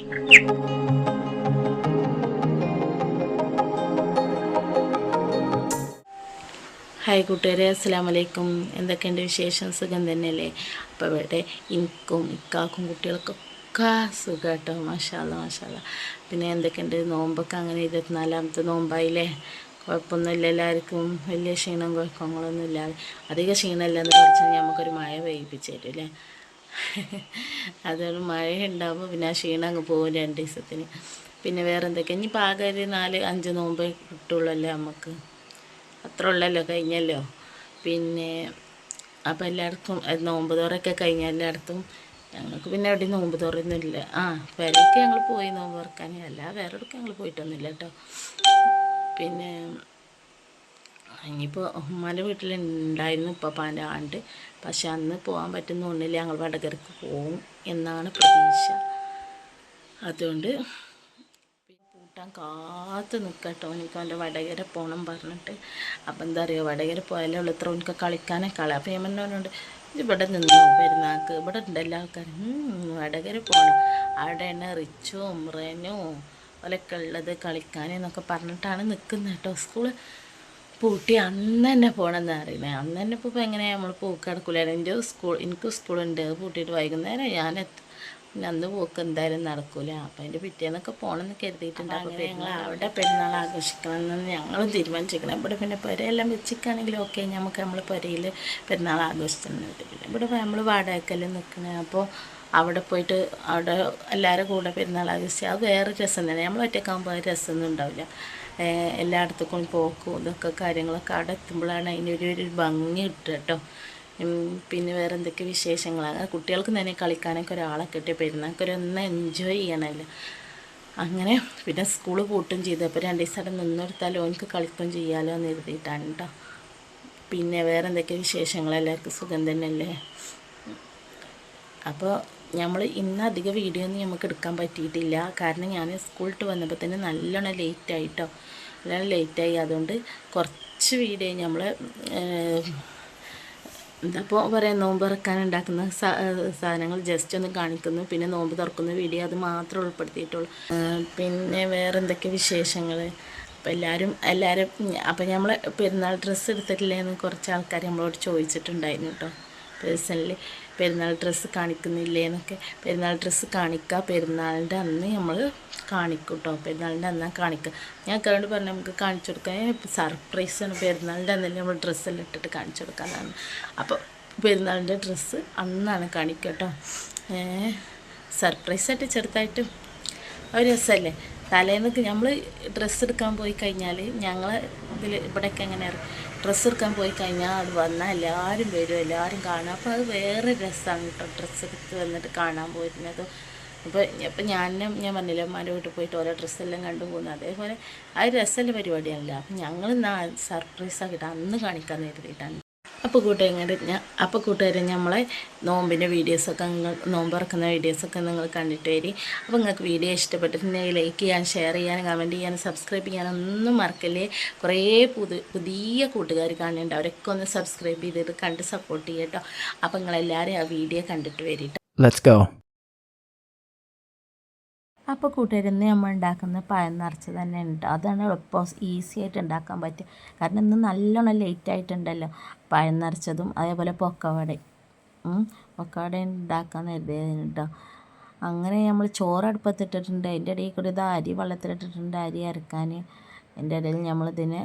Hi കൂട്ടുകാരെ. അസ്സാം വലൈക്കും എന്തൊക്കെയുണ്ട് വിശേഷം? സുഖം തന്നെയല്ലേ? അപ്പോൾ ഇവിടെ എനിക്കും ഇക്കാക്കും കുട്ടികൾക്കൊക്കെ സുഖം കേട്ടോ മാഷാല്ല മാഷാല്ല പിന്നെ എന്തൊക്കെയുണ്ട്? നോമ്പൊക്കെ അങ്ങനെ ഇരുപത്തിനാലാമത്തെ നോമ്പായില്ലേ? കുഴപ്പമൊന്നുമില്ല എല്ലാവർക്കും. വലിയ ക്ഷീണം കുഴപ്പങ്ങളൊന്നും ഇല്ലാതെ അധികം ക്ഷീണമില്ലെന്ന് പഠിച്ചാൽ നമുക്കൊരു മഴ വേവിപ്പിച്ചു തരും അല്ലേ? അതുകൊണ്ട് മഴ ഉണ്ടാകുമ്പോൾ പിന്നെ ആ ക്ഷീണം അങ്ങ് പോകും രണ്ട് ദിവസത്തിന്. പിന്നെ വേറെ എന്തൊക്കെ ഇനി പാകം ഒരു നാല് അഞ്ച് നോമ്പ് കിട്ടുള്ളല്ലോ നമുക്ക് അത്ര ഉള്ളല്ലോ കഴിഞ്ഞല്ലോ. പിന്നെ അപ്പം എല്ലായിടത്തും നോമ്പ് തുറയൊക്കെ കഴിഞ്ഞ എല്ലായിടത്തും ഞങ്ങൾക്ക് പിന്നെ എവിടെ നോമ്പ് തുറയൊന്നുമില്ല. ആ വിലയ്ക്ക് ഞങ്ങൾ പോയി നോമ്പ് തുറക്കാൻ. അല്ല വേറെ ഇടയ്ക്ക് ഞങ്ങൾ പോയിട്ടൊന്നുമില്ല കേട്ടോ. പിന്നെ ഇനിയിപ്പോൾ ഉമ്മാന്റെ വീട്ടിലുണ്ടായിരുന്നു പാന്റെ ആണ്ട്. പക്ഷെ അന്ന് പോകാൻ പറ്റുന്ന ഒന്നില്ല. ഞങ്ങൾ വടകരക്ക് പോവും എന്നാണ് പ്രതീക്ഷ. അതുകൊണ്ട് കൂട്ടാൻ കാത്ത് നിൽക്കട്ടോ എനിക്ക് അവന്റെ വടകര പോകണം പറഞ്ഞിട്ട്. അപ്പം എന്താ പറയുക വടകര പോയാലേ ഉള്ളൂ. ഇത്ര എനിക്ക് കളിക്കാനേ കളി അപ്പം ഞാൻ പറഞ്ഞോണ്ട് ഇവിടെ നിന്നോ പെരുന്നാൾക്ക് ഇവിടെ ഉണ്ട് എല്ലാ ആൾക്കാരും. വടകര പോകണം അവിടെയാണ് റിച്ചും റെനും ഓലൊക്കെ ഉള്ളത് കളിക്കാനെന്നൊക്കെ പറഞ്ഞിട്ടാണ് നിൽക്കുന്നത് കേട്ടോ സ്കൂൾ പൂട്ടി അന്ന് തന്നെ പോകണമെന്ന് അറിയുന്നത് അന്ന് തന്നെ ഇപ്പോൾ എങ്ങനെയാണ് നമ്മൾ പോക്ക് കിടക്കില്ല എന്റെ സ്കൂൾ എനിക്ക് സ്കൂളുണ്ട്. പൂട്ടിയിട്ട് വൈകുന്നേരം ഞാൻ എത്തും അന്ന് പോക്ക് എന്തായാലും നടക്കൂല. അപ്പം അതിന്റെ പിറ്റേന്നൊക്കെ പോകണമെന്ന് കരുതിയിട്ടുണ്ട്. അപ്പോൾ ഞങ്ങൾ അവിടെ പെരുന്നാൾ ആഘോഷിക്കണമെന്ന് ഞങ്ങളും തീരുമാനിച്ചിരിക്കണം. ഇവിടെ പിന്നെ പുരയെല്ലാം വെച്ചിരിക്കുകയാണെങ്കിൽ ഓക്കെ നമുക്ക് നമ്മൾ പുരയിൽ പെരുന്നാൾ ആഘോഷിച്ചിട്ടുണ്ട് പിന്നെ ഇവിടെ നമ്മൾ വാടകയ്ക്കെല്ലാം നിൽക്കണേ അപ്പോൾ അവിടെ പോയിട്ട് അവിടെ എല്ലാവരും കൂടെ പെരുന്നാൾ ആഘോഷിച്ച് അത് വേറെ രസം തന്നെ. നമ്മൾ ഒറ്റക്കാകുമ്പോൾ അത് രസമൊന്നും ഉണ്ടാവില്ല. എല്ലായിടത്തേക്കും പോക്കും ഇതൊക്കെ കാര്യങ്ങളൊക്കെ അവിടെ എത്തുമ്പോഴാണ് അതിനൊരു ഒരു ഭംഗി കിട്ടുക കേട്ടോ. പിന്നെ വേറെ എന്തൊക്കെ വിശേഷങ്ങളാണ് കുട്ടികൾക്ക് തന്നെ കളിക്കാനൊക്കെ ഒരാളെ കിട്ടിയ പെരുന്നാൾക്ക് ഒരു ഒന്ന് എൻജോയ് ചെയ്യണമല്ലോ അങ്ങനെ പിന്നെ സ്കൂൾ പൂട്ടും ചെയ്തു. അപ്പോൾ രണ്ട് ദിവസം അവിടെ നിന്നെടുത്താൽ എനിക്ക് കളിക്കുകയും ചെയ്യാലോ എന്ന് എഴുതിയിട്ടാണ് കേട്ടോ. പിന്നെ വേറെ എന്തൊക്കെ വിശേഷങ്ങൾ? എല്ലാവർക്കും സുഖം തന്നെയല്ലേ? അപ്പോൾ നമ്മൾ ഇന്ന് അധിക വീഡിയോ ഒന്നും നമുക്ക് എടുക്കാൻ പറ്റിയിട്ടില്ല. കാരണം ഞാൻ സ്കൂളിട്ട് വന്നപ്പോൾ തന്നെ നല്ലോണം ലേറ്റ് ആയിട്ടോ. നല്ലോണം ലേറ്റായി അതുകൊണ്ട് കുറച്ച് വീഡിയോ നമ്മൾ എന്താപ്പോൾ പറയാം നോമ്പ് ഇറക്കാൻ ഉണ്ടാക്കുന്ന സാധനങ്ങൾ ജസ്റ്റ് ഒന്ന് കാണിക്കുന്നു. പിന്നെ നോമ്പ് തുറക്കുന്ന വീഡിയോ അത് മാത്രം ഉൾപ്പെടുത്തിയിട്ടുള്ളൂ. പിന്നെ വേറെ എന്തൊക്കെ വിശേഷങ്ങൾ അപ്പോൾ എല്ലാവരും എല്ലാവരും അപ്പോൾ നമ്മൾ പെരുന്നാൾ ഡ്രസ്സ് എടുത്തിട്ടില്ലേ എന്ന് കുറച്ച് ആൾക്കാർ നമ്മളോട് ചോദിച്ചിട്ടുണ്ടായിരുന്നു കേട്ടോ പേഴ്സണലി പെരുന്നാൾ ഡ്രസ്സ് കാണിക്കുന്നില്ലേ എന്നൊക്കെ. പെരുന്നാൾ ഡ്രസ്സ് കാണിക്കുക പെരുന്നാളിന്റെ അന്ന് നമ്മൾ കാണിക്കും കേട്ടോ പെരുന്നാളിന്റെ അന്നാ കാണിക്കുക ഞാൻ കണ്ട് പറഞ്ഞു നമുക്ക് കാണിച്ചു കൊടുക്കാൻ സർപ്രൈസാണ്. പെരുന്നാളിന്റെ അന്നല്ലേ നമ്മൾ ഡ്രസ്സെല്ലാം ഇട്ടിട്ട് കാണിച്ചു കൊടുക്കാനാണ് അപ്പോൾ പെരുന്നാളിന്റെ ഡ്രസ്സ് അന്നാണ് കാണിക്കുക കേട്ടോ സർപ്രൈസായിട്ട് ചെറുതായിട്ട്. ഒരു രസമല്ലേ തലേന്നൊക്കെ നമ്മൾ ഡ്രസ്സ് എടുക്കാൻ പോയി കഴിഞ്ഞാൽ ഞങ്ങൾ ഇതിൽ ഇവിടെയൊക്കെ എങ്ങനെയാണ് ഡ്രസ്സ് എടുക്കാൻ പോയി കഴിഞ്ഞാൽ അത് വന്നാൽ എല്ലാവരും വരും എല്ലാവരും കാണും. അപ്പോൾ അത് വേറെ രസമാണ് കേട്ടോ ഡ്രസ്സ് എടുത്ത് വന്നിട്ട് കാണാൻ പോയിരുന്നത്. അപ്പോൾ ഇപ്പം ഞാൻ ഞാൻ പറഞ്ഞില്ല അമ്മമാരുടെ വീട്ടിൽ പോയിട്ട് ഓരോ ഡ്രസ്സെല്ലാം കണ്ടു പോകുന്നു അതേപോലെ അത് രസമുള്ള പരിപാടിയാണല്ലോ. അപ്പം ഞങ്ങൾ സർപ്രൈസ് ആക്കിയിട്ട് അന്ന് കാണിക്കാൻ കരുതിയിട്ടാണ്. അപ്പോൾ കൂട്ടുകാരെ ഞാൻ അപ്പോൾ കൂട്ടുകാരെ നമ്മളെ നോമ്പിന്റെ വീഡിയോസൊക്കെ നിങ്ങൾ നോമ്പ് ഇറക്കുന്ന വീഡിയോസൊക്കെ നിങ്ങൾ കണ്ടിട്ട് വരി. അപ്പോൾ നിങ്ങൾക്ക് വീഡിയോ ഇഷ്ടപ്പെട്ടിട്ടുണ്ടെങ്കിൽ ലൈക്ക് ചെയ്യാൻ ഷെയർ ചെയ്യാൻ കമന്റ് ചെയ്യാൻ സബ്സ്ക്രൈബ് ചെയ്യാൻ ഒന്നും മറക്കല്ലേ. കുറേ പുതു പുതിയ കൂട്ടുകാർ കാണുന്നുണ്ട്. അവരൊക്കെ ഒന്ന് സബ്സ്ക്രൈബ് ചെയ്തിട്ട് കണ്ട് സപ്പോർട്ട് ചെയ്യട്ടോ അപ്പോൾ നിങ്ങളെല്ലാവരും ആ വീഡിയോ കണ്ടിട്ട് വരിട്ടോ. Let's go. അപ്പോൾ കൂട്ടുകാരെന്ന് നമ്മൾ ഉണ്ടാക്കുന്ന പഴം നിറച്ച് തന്നെ ഉണ്ട് അതാണ് എളുപ്പം. ഈസി ആയിട്ട് ഉണ്ടാക്കാൻ പറ്റുക. കാരണം ഇന്ന് നല്ലോണം ലേറ്റ് ആയിട്ടുണ്ടല്ലോ. പഴം നിറച്ചതും അതേപോലെ പൊക്കവട. പൊക്കവട ഉണ്ടാക്കാൻ കരുതിയതിന് അങ്ങനെ നമ്മൾ ചോറ് അടുപ്പത്തിട്ടിട്ടുണ്ട്. അതിന്റെ ഇടയിൽ കൂടി ഇത് അരി വെള്ളത്തിലിട്ടിട്ടുണ്ട്. അരി അരക്കാൻ. അതിന്റെ ഇടയിൽ നമ്മളിതിന്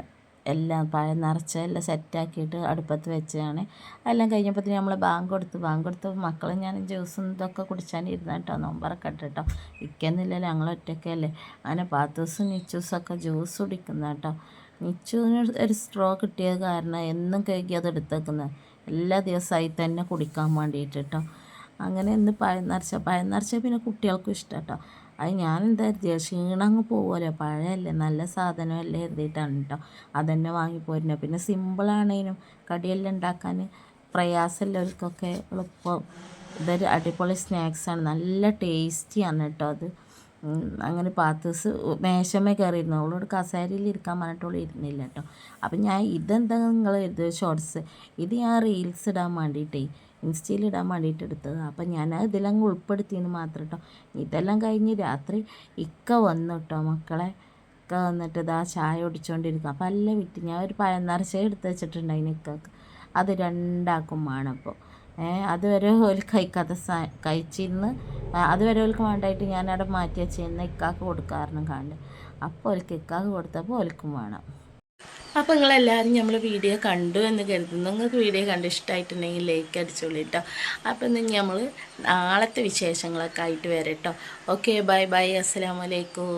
എല്ലാം പഴം നിറച്ച് എല്ലാം സെറ്റാക്കിയിട്ട് അടുപ്പത്ത് വെച്ചതാണ്. എല്ലാം കഴിഞ്ഞപ്പോൾ നമ്മൾ ബാങ്ക് കൊടുത്തു. ബാങ്ക് കൊടുത്ത് മക്കളും ഞാൻ ജ്യൂസും ഇതൊക്കെ കുടിച്ചാൻ ഇരുന്ന കേട്ടോ നോമ്പറൊക്കെ കേട്ടോ ഇരിക്കുന്നില്ലല്ലോ ഞങ്ങൾ ഒറ്റയ്ക്കല്ലേ അങ്ങനെ പാത്തൂസും നിച്ചൂസൊക്കെ ജ്യൂസ് കുടിക്കുന്ന കേട്ടോ നിച്ചുവിന് ഒരു സ്ട്രോ കിട്ടിയത് കാരണം എന്നും കഴുകി അത് എടുത്തേക്കുന്നത് എല്ലാ ദിവസമായി തന്നെ കുടിക്കാൻ വേണ്ടിയിട്ട് കേട്ടോ അങ്ങനെ ഇന്ന് പഴം നിറച്ച പഴം നിറച്ച പിന്നെ കുട്ടികൾക്കും ഇഷ്ടം കേട്ടോ അത് ഞാൻ എന്താ കരുതിയ? ക്ഷീണം അങ്ങ് പോകുമല്ലോ നല്ല സാധനമല്ലേ കരുതിയിട്ടാണ് കേട്ടോ അതന്നെ വാങ്ങിപ്പോരുന്നത് പിന്നെ സിമ്പിളാണേനും കടിയെല്ലാം ഉണ്ടാക്കാൻ പ്രയാസമുള്ളവർക്കൊക്കെ എളുപ്പം. ഇതൊരു അടിപൊളി സ്നാക്സാണ്. നല്ല ടേസ്റ്റിയാണ് കേട്ടോ അത്. അങ്ങനെ പാത്തൂസ് മേശമേ കയറിയിരുന്നു അവളോട് കസേരയിൽ ഇരിക്കാൻ പറഞ്ഞിട്ടുള്ള ഇരുന്നില്ല കേട്ടോ. അപ്പം ഞാൻ ഇതെന്താ നിങ്ങൾ എഴുതിയ ഷോർട്സ് ഇത് ഞാൻ റീൽസ് ഇടാൻ വേണ്ടിയിട്ടേ ഇൻസ്റ്റയിൽ ഇടാൻ വേണ്ടിയിട്ട് എടുത്തത്. അപ്പം ഞാൻ ഇതിലങ്ങ് ഉൾപ്പെടുത്തിയെന്ന് മാത്രം കേട്ടോ. ഇതെല്ലാം കഴിഞ്ഞ് രാത്രി ഇക്ക വന്നു കേട്ടോ മക്കളെ. ഇക്ക വന്നിട്ട് ഇതാ ചായ കുടിച്ചുകൊണ്ടിരിക്കുക അപ്പം അല്ല വിറ്റ് ഞാൻ ഒരു പഴം നിറച്ച എടുത്ത് വെച്ചിട്ടുണ്ടായിന് ഇക്കക്ക്. അത് രണ്ടാക്കും വേണം അപ്പോൾ അതുവരെ ഒരു കഴിക്കാത്ത സാ കഴിച്ചിരുന്ന് അതുവരെ ഓൽക്ക് വേണ്ടായിട്ട് ഞാൻ അവിടെ മാറ്റി വെച്ചിരുന്ന ഇക്കാക്ക് കൊടുക്കാറുണ്ട് കണ്ട്. അപ്പോൾ ഓൽക്ക് ഇക്കാക്ക് കൊടുത്തപ്പോൾ ഓൽക്കും വേണം. അപ്പോൾ നിങ്ങളെല്ലാവരും നമ്മൾ വീഡിയോ കണ്ടു എന്ന് കരുതുന്നു. നിങ്ങൾക്ക് വീഡിയോ കണ്ട് ഇഷ്ടമായിട്ടുണ്ടെങ്കിൽ ലൈക്ക് അടിച്ചോളൂ കേട്ടോ അപ്പോൾ ഇന്ന് നമ്മൾ നാളത്തെ വിശേഷങ്ങളൊക്കെ ആയിട്ട് വരാം കേട്ടോ ഓക്കെ ബൈ ബൈ അസ്സലാമലൈക്കും